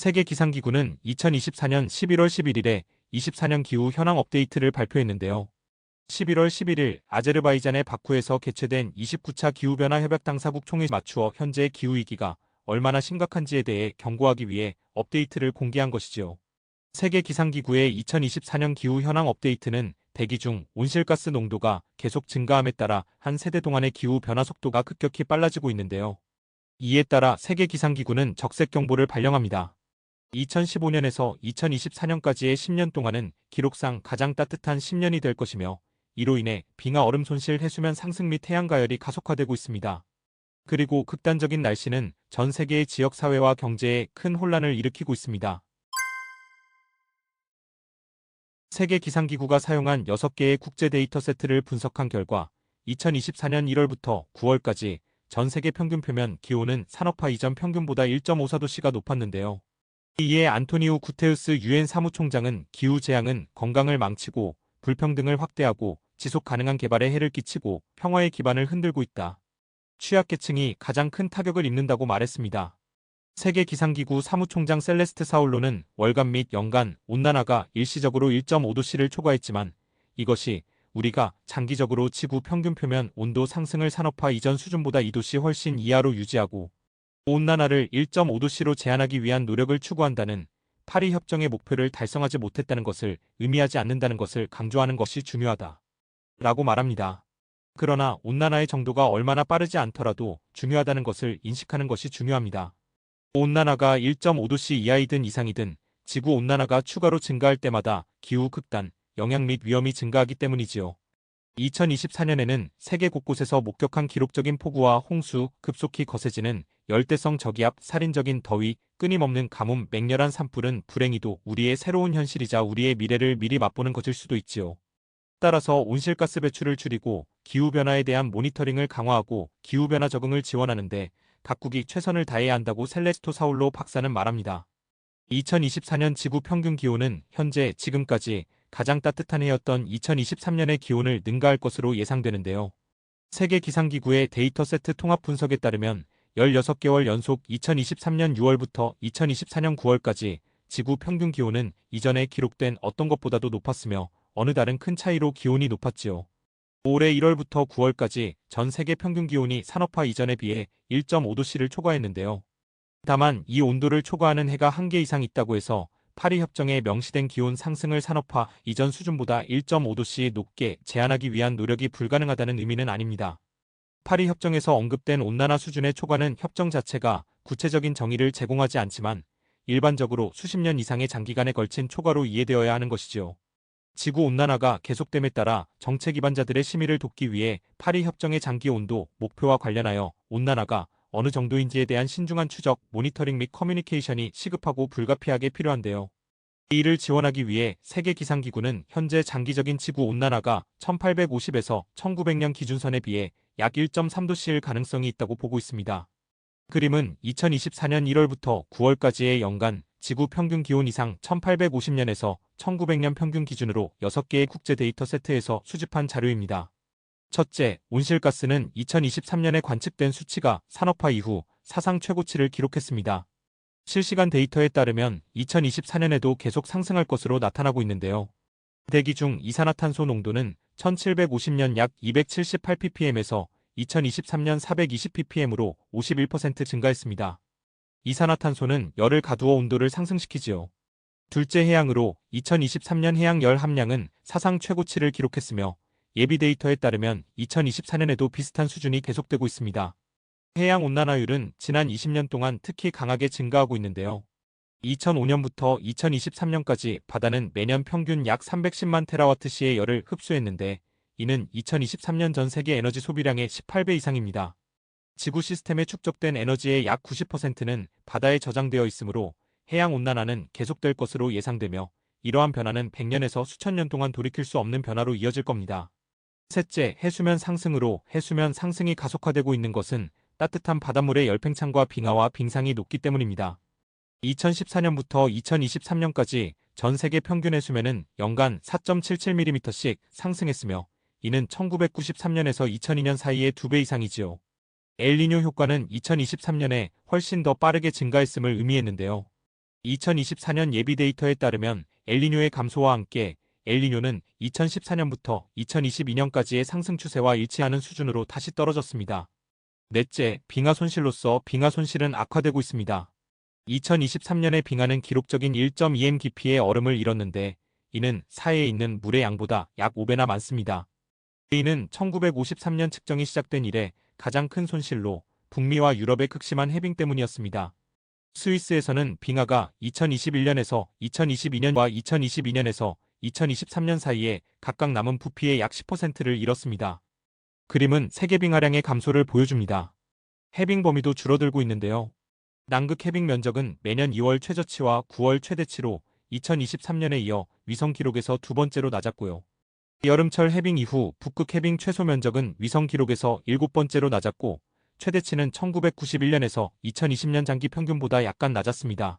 세계 기상기구는 2024년 11월 11일에 24년 기후 현황 업데이트를 발표했는데요. 11월 11일 아제르바이잔의 바쿠에서 개최된 29차 기후변화 협약 당사국 총회에 맞추어 현재의 기후위기가 얼마나 심각한지에 대해 경고하기 위해 업데이트를 공개한 것이지요. 세계 기상기구의 2024년 기후 현황 업데이트는 대기 중 온실가스 농도가 계속 증가함에 따라 한 세대 동안의 기후 변화 속도가 급격히 빨라지고 있는데요. 이에 따라 세계 기상기구는 적색 경보를 발령합니다. 2015년에서 2024년까지의 10년 동안은 기록상 가장 따뜻한 10년이 될 것이며 이로 인해 빙하 얼음 손실 해수면 상승 및 해양 가열이 가속화되고 있습니다. 그리고 극단적인 날씨는 전 세계의 지역 사회와 경제에 큰 혼란을 일으키고 있습니다. 세계 기상기구가 사용한 6개의 국제 데이터 세트를 분석한 결과 2024년 1월부터 9월까지 전 세계 평균 표면 기온은 산업화 이전 평균보다 1.54도씨가 높았는데요. 이에 안토니우 구테우스 유엔 사무총장은 기후 재앙은 건강을 망치고 불평등을 확대하고 지속 가능한 개발에 해를 끼치고 평화의 기반을 흔들고 있다. 취약계층이 가장 큰 타격을 입는다고 말했습니다. 세계 기상기구 사무총장 셀레스트 사울로는 월간 및 연간 온난화가 일시적으로 1.5도씨를 초과했지만 이것이 우리가 장기적으로 지구 평균 표면 온도 상승을 산업화 이전 수준보다 2도씨 훨씬 이하로 유지하고 온난화를 1.5도씨로 제한하기 위한 노력을 추구한다는 파리 협정의 목표를 달성하지 못했다는 것을 의미하지 않는다는 것을 강조하는 것이 중요하다. 라고 말합니다. 그러나 온난화의 정도가 얼마나 빠르지 않더라도 중요하다는 것을 인식하는 것이 중요합니다. 온난화가 1.5도씨 이하이든 이상이든 지구 온난화가 추가로 증가할 때마다 기후 극단, 영향 및 위험이 증가하기 때문이지요. 2024년에는 세계 곳곳에서 목격한 기록적인 폭우와 홍수, 급속히 거세지는 열대성 저기압, 살인적인 더위, 끊임없는 가뭄, 맹렬한 산불은 불행히도 우리의 새로운 현실이자 우리의 미래를 미리 맛보는 것일 수도 있지요. 따라서 온실가스 배출을 줄이고 기후변화에 대한 모니터링을 강화하고 기후변화 적응을 지원하는데 각국이 최선을 다해야 한다고 셀레스토 사울로 박사는 말합니다. 2024년 지구 평균 기온은 현재 지금까지 가장 따뜻한 해였던 2023년의 기온을 능가할 것으로 예상되는데요. 세계 기상기구의 데이터 세트 통합 분석에 따르면 16개월 연속 2023년 6월부터 2024년 9월까지 지구 평균 기온은 이전에 기록된 어떤 것보다도 높았으며 어느 달은 큰 차이로 기온이 높았지요. 올해 1월부터 9월까지 전 세계 평균 기온이 산업화 이전에 비해 1.5도씨를 초과했는데요. 다만 이 온도를 초과하는 해가 한 개 이상 있다고 해서 파리 협정에 명시된 기온 상승을 산업화 이전 수준보다 1.5도씨 높게 제한하기 위한 노력이 불가능하다는 의미는 아닙니다. 파리 협정에서 언급된 온난화 수준의 초과는 협정 자체가 구체적인 정의를 제공하지 않지만 일반적으로 수십 년 이상의 장기간에 걸친 초과로 이해되어야 하는 것이지요. 지구 온난화가 계속됨에 따라 정책 기반자들의 심의를 돕기 위해 파리 협정의 장기 온도 목표와 관련하여 온난화가 어느 정도인지에 대한 신중한 추적, 모니터링 및 커뮤니케이션이 시급하고 불가피하게 필요한데요. 이를 지원하기 위해 세계 기상기구는 현재 장기적인 지구 온난화가 1850에서 1900년 기준선에 비해 약 1.3도씨일 가능성이 있다고 보고 있습니다. 그림은 2024년 1월부터 9월까지의 연간 지구 평균 기온 이상 1850년에서 1900년 평균 기준으로 6개의 국제 데이터 세트에서 수집한 자료입니다. 첫째, 온실가스는 2023년에 관측된 수치가 산업화 이후 사상 최고치를 기록했습니다. 실시간 데이터에 따르면 2024년에도 계속 상승할 것으로 나타나고 있는데요. 대기 중 이산화탄소 농도는 1750년 약 278ppm에서 2023년 420ppm으로 51% 증가했습니다. 이산화탄소는 열을 가두어 온도를 상승시키지요. 둘째 해양으로 2023년 해양 열 함량은 사상 최고치를 기록했으며 예비 데이터에 따르면 2024년에도 비슷한 수준이 계속되고 있습니다. 해양 온난화율은 지난 20년 동안 특히 강하게 증가하고 있는데요. 2005년부터 2023년까지 바다는 매년 평균 약 310만 테라와트시의 열을 흡수했는데 이는 2023년 전 세계 에너지 소비량의 18배 이상입니다. 지구 시스템에 축적된 에너지의 약 90%는 바다에 저장되어 있으므로 해양 온난화는 계속될 것으로 예상되며 이러한 변화는 100년에서 수천 년 동안 돌이킬 수 없는 변화로 이어질 겁니다. 셋째, 해수면 상승으로 해수면 상승이 가속화되고 있는 것은 따뜻한 바닷물의 열팽창과 빙하와 빙상이 높기 때문입니다. 2014년부터 2023년까지 전 세계 평균 해수면은 연간 4.77mm씩 상승했으며 이는 1993년에서 2002년 사이의 2배 이상이지요. 엘니뇨 효과는 2023년에 훨씬 더 빠르게 증가했음을 의미했는데요. 2024년 예비 데이터에 따르면 엘니뇨의 감소와 함께 엘니뇨는 2014년부터 2022년까지의 상승 추세와 일치하는 수준으로 다시 떨어졌습니다. 넷째, 빙하 손실로서 빙하 손실은 악화되고 있습니다. 2023년에 빙하는 기록적인 1.2m 깊이의 얼음을 잃었는데 이는 사해에 있는 물의 양보다 약 5배나 많습니다. 이는 1953년 측정이 시작된 이래 가장 큰 손실로 북미와 유럽의 극심한 해빙 때문이었습니다. 스위스에서는 빙하가 2021년에서 2022년과 2022년에서 2023년 사이에 각각 남은 부피의 약 10%를 잃었습니다. 그림은 세계 빙하량의 감소를 보여줍니다. 해빙 범위도 줄어들고 있는데요. 남극 해빙 면적은 매년 2월 최저치와 9월 최대치로 2023년에 이어 위성 기록에서 두 번째로 낮았고요. 여름철 해빙 이후 북극 해빙 최소 면적은 위성 기록에서 일곱 번째로 낮았고 최대치는 1991년에서 2020년 장기 평균보다 약간 낮았습니다.